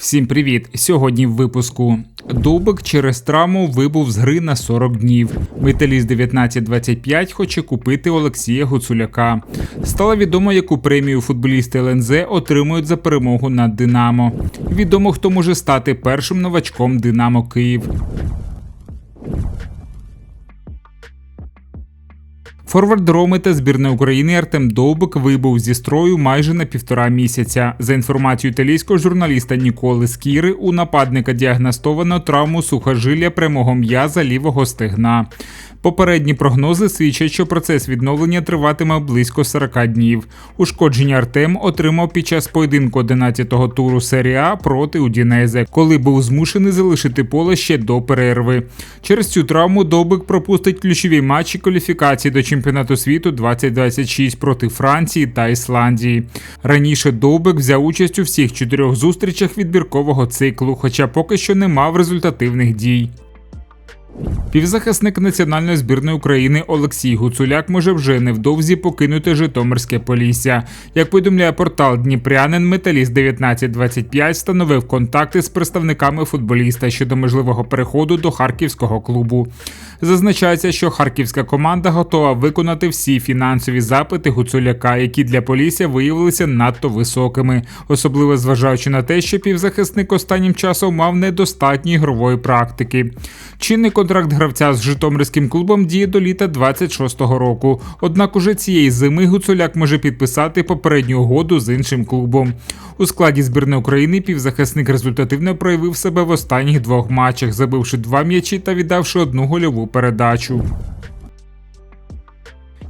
Всім привіт! Сьогодні в випуску Дубик через травму вибув з гри на 40 днів. Металіст 1925 хоче купити Олексія Гуцуляка. Стало відомо, яку премію футболісти ЛНЗ отримують за перемогу над Динамо. Відомо, хто може стати першим новачком Динамо Київ. Форвард Роми та збірної України Артем Довбик вибув зі строю майже на півтора місяця. За інформацією італійського журналіста Ніколи Скіри, у нападника діагностовано травму сухожилля прямого м'яза лівого стегна. Попередні прогнози свідчать, що процес відновлення триватиме близько 40 днів. Ушкодження Артем отримав під час поєдинку 11-го туру серії А проти Удінезе, коли був змушений залишити поле ще до перерви. Через цю травму Довбик пропустить ключові матчі кваліфікації до чемпіонату світу 2026 проти Франції та Ісландії. Раніше Довбик взяв участь у всіх чотирьох зустрічах відбіркового циклу, хоча поки що не мав результативних дій. Півзахисник національної збірної України Олексій Гуцуляк може вже невдовзі покинути Житомирське Полісся. Як повідомляє портал Дніпрянин, металіст 1925 встановив контакти з представниками футболіста щодо можливого переходу до харківського клубу. Зазначається, що харківська команда готова виконати всі фінансові запити Гуцуляка, які для Полісся виявилися надто високими, особливо зважаючи на те, що півзахисник останнім часом мав недостатньо ігрової практики. Чинний контракт гравця з Житомирським клубом діє до літа 26-го року. Однак уже цієї зими Гуцуляк може підписати попередню угоду з іншим клубом. У складі збірної України півзахисник результативно проявив себе в останніх двох матчах, забивши два м'ячі та віддавши одну гольову передачу.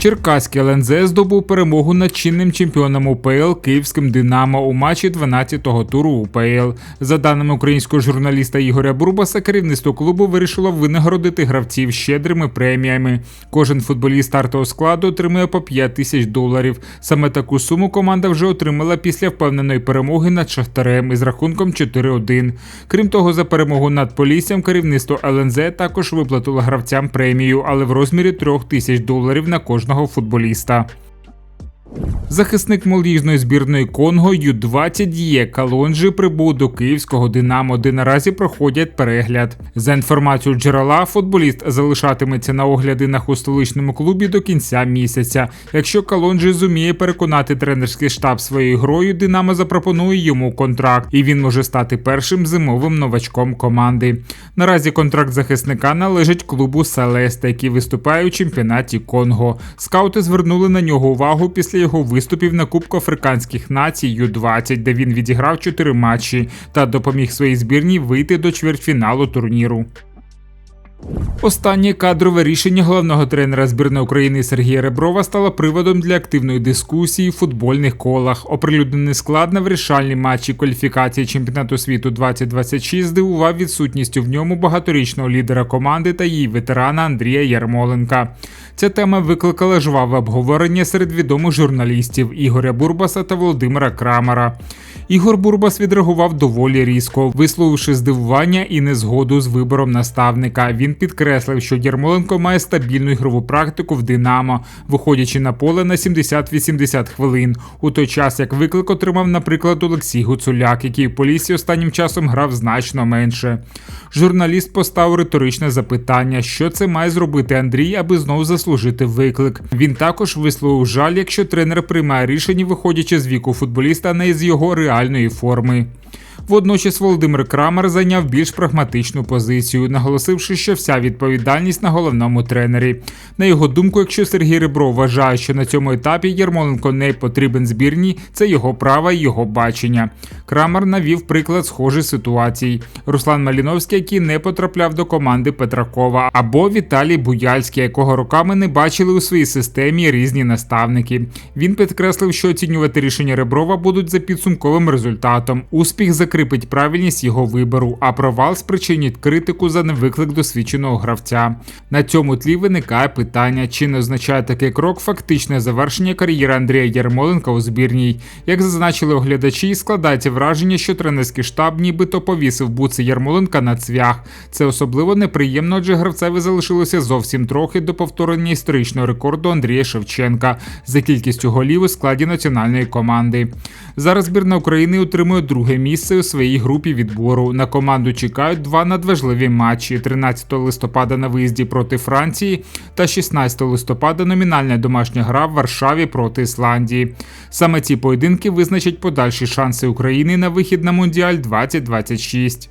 Черкаський ЛНЗ здобув перемогу над чинним чемпіоном УПЛ Київським Динамо у матчі 12-го туру УПЛ. За даними українського журналіста Ігоря Бурбаса, керівництво клубу вирішило винагородити гравців щедрими преміями. Кожен футболіст стартового складу отримує по 5 тисяч доларів. Саме таку суму команда вже отримала після впевненої перемоги над Шахтарем із рахунком 4-1. Крім того, за перемогу над Поліссям керівництво ЛНЗ також виплатило гравцям премію, але в розмірі 3 тисяч доларів на кожного футболіста. Захисник молодіжної збірної Конго Ю-20 є Калонжі прибув до київського Динамо, де наразі проходять перегляд. За інформацією джерела, футболіст залишатиметься на оглядинах у столичному клубі до кінця місяця. Якщо Калонжі зуміє переконати тренерський штаб своєю грою, Динамо запропонує йому контракт, і він може стати першим зимовим новачком команди. Наразі контракт захисника належить клубу Селеста, який виступає у чемпіонаті Конго. Скаути звернули на нього увагу після його виступів на Кубку Африканських націй Ю-20, де він відіграв чотири матчі та допоміг своїй збірній вийти до чвертьфіналу турніру. Останнє кадрове рішення головного тренера збірної України Сергія Реброва стало приводом для активної дискусії в футбольних колах. Оприлюднений склад на вирішальні матчі кваліфікації чемпіонату світу 2026 здивував відсутністю в ньому багаторічного лідера команди та її ветерана Андрія Ярмоленка. Ця тема викликала жваве обговорення серед відомих журналістів Ігоря Бурбаса та Володимира Крамера. Ігор Бурбас відреагував доволі різко, висловивши здивування і незгоду з вибором наставника. Він підкреслив, що Ярмоленко має стабільну ігрову практику в Динамо, виходячи на поле на 70-80 хвилин. У той час як виклик отримав, наприклад, Олексій Гуцуляк, який в полісі останнім часом грав значно менше. Журналіст поставив риторичне запитання, що це має зробити Андрій, аби знову заслужити виклик. Він також висловив жаль, якщо тренер приймає рішення, виходячи з віку футболіста, а не з його реальної форми. Водночас Володимир Крамер зайняв більш прагматичну позицію, наголосивши, що вся відповідальність на головному тренері. На його думку, якщо Сергій Ребров вважає, що на цьому етапі Ярмоленко не потрібен збірній, це його право і його бачення. Крамер навів приклад схожих ситуацій. Руслан Маліновський, який не потрапляв до команди Петракова, або Віталій Буяльський, якого роками не бачили у своїй системі різні наставники. Він підкреслив, що оцінювати рішення Реброва будуть за підсумковим результатом. Успіх закріпить правильність його вибору, а провал спричинить критику за невиклик досвідченого гравця. На цьому тлі виникає питання, чи не означає такий крок фактичне завершення кар'єри Андрія Ярмоленка у збірній. Як зазначили оглядачі, складається враження, що тренерський штаб нібито повісив буци Ярмоленка на цвях. Це особливо неприємно, адже гравцеві залишилося зовсім трохи до повторення історичного рекорду Андрія Шевченка за кількістю голів у складі національної команди. Зараз збірна України отримує друге місце у своїй групі відбору. На команду чекають два надважливі матчі: 13 листопада на виїзді проти Франції та 16 листопада номінальна домашня гра в Варшаві проти Ісландії. Саме ці поєдинки визначать подальші шанси України на вихід на Мундіаль 2026.